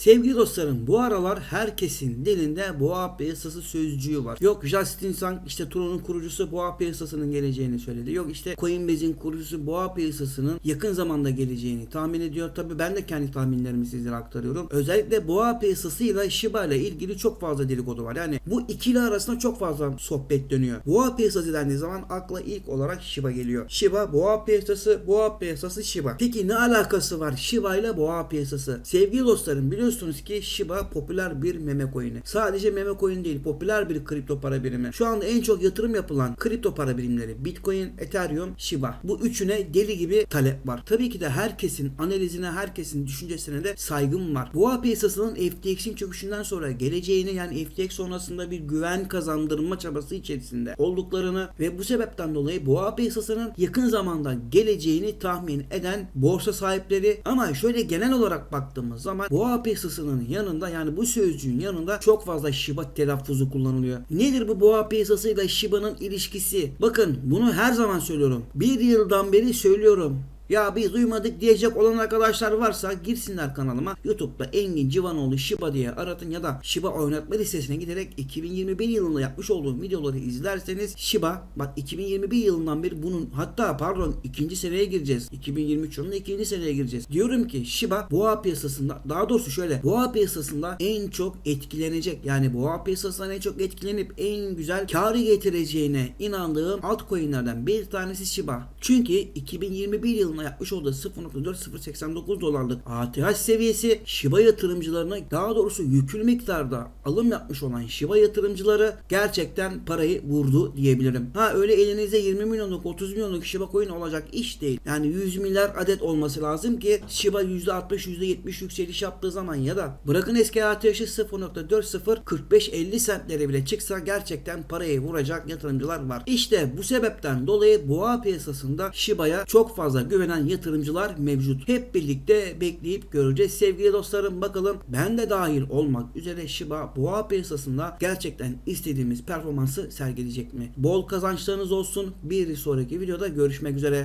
Sevgili dostlarım bu aralar herkesin dilinde boğa piyasası sözcüğü var. Yok Justin Sang işte Tron'un kurucusu boğa piyasasının geleceğini söyledi. Yok işte Coinbase'in kurucusu boğa piyasasının yakın zamanda geleceğini tahmin ediyor. Tabi ben de kendi tahminlerimi sizlere aktarıyorum. Özellikle boğa piyasasıyla Shiba ile ilgili çok fazla dedikodu var. Yani bu ikili arasında çok fazla sohbet dönüyor. Boğa piyasası dendiği zaman akla ilk olarak Shiba geliyor. Shiba boğa piyasası, boğa piyasası Shiba. Peki ne alakası var Shiba ile boğa piyasası? Sevgili dostlarım biliyorsunuz ki Shiba popüler bir meme coin'i. Sadece meme coin değil popüler bir kripto para birimi. Şu anda en çok yatırım yapılan kripto para birimleri Bitcoin, Ethereum, Shiba. Bu üçüne deli gibi talep var. Tabii ki de herkesin analizine, herkesin düşüncesine de saygım var. Boğa piyasasının FTX'in çöküşünden sonra geleceğini yani FTX sonrasında bir güven kazandırma çabası içerisinde olduklarını ve bu sebepten dolayı boğa piyasasının yakın zamanda geleceğini tahmin eden borsa sahipleri ama şöyle genel olarak baktığımız zaman boğa piyasasının yanında yani bu sözcüğün yanında çok fazla Shiba telaffuzu kullanılıyor. Nedir bu boğa piyasasıyla Shiba'nın ilişkisi? Bakın bunu her zaman söylüyorum. Bir yıldan beri söylüyorum. Ya biz duymadık diyecek olan arkadaşlar varsa girsinler kanalıma. YouTube'da Engin Civanoğlu Shiba diye aratın ya da Shiba oynatma listesine giderek 2021 yılında yapmış olduğum videoları izlerseniz Shiba bak 2021 yılından beri bunun hatta pardon ikinci seneye gireceğiz. 2023 yılında ikinci seneye gireceğiz. Diyorum ki Shiba boğa piyasasında daha doğrusu şöyle boğa piyasasında en çok etkilenecek yani boğa piyasasından en çok etkilenip en güzel karı getireceğine inandığım altcoin'lerden bir tanesi Shiba. Çünkü 2021 yılında yapmış olduğu 0.4089 dolarlık ATH seviyesi Shiba yatırımcılarına daha doğrusu yüklü miktarda alım yapmış olan Shiba yatırımcıları gerçekten parayı vurdu diyebilirim. Ha öyle elinizde 20 milyonluk 30 milyonluk Shiba coin olacak iş değil. Yani 100 milyar adet olması lazım ki Shiba %60 %70 yükseliş yaptığı zaman ya da bırakın eski ATH'ı 0.40 45-50 centlere bile çıksa gerçekten parayı vuracak yatırımcılar var. İşte bu sebepten dolayı boğa piyasasında Shiba'ya çok fazla güvenen yatırımcılar mevcut. Hep birlikte bekleyip göreceğiz. Sevgili dostlarım bakalım ben de dahil olmak üzere Shiba boğa piyasasında gerçekten istediğimiz performansı sergileyecek mi? Bol kazançlarınız olsun. Bir sonraki videoda görüşmek üzere.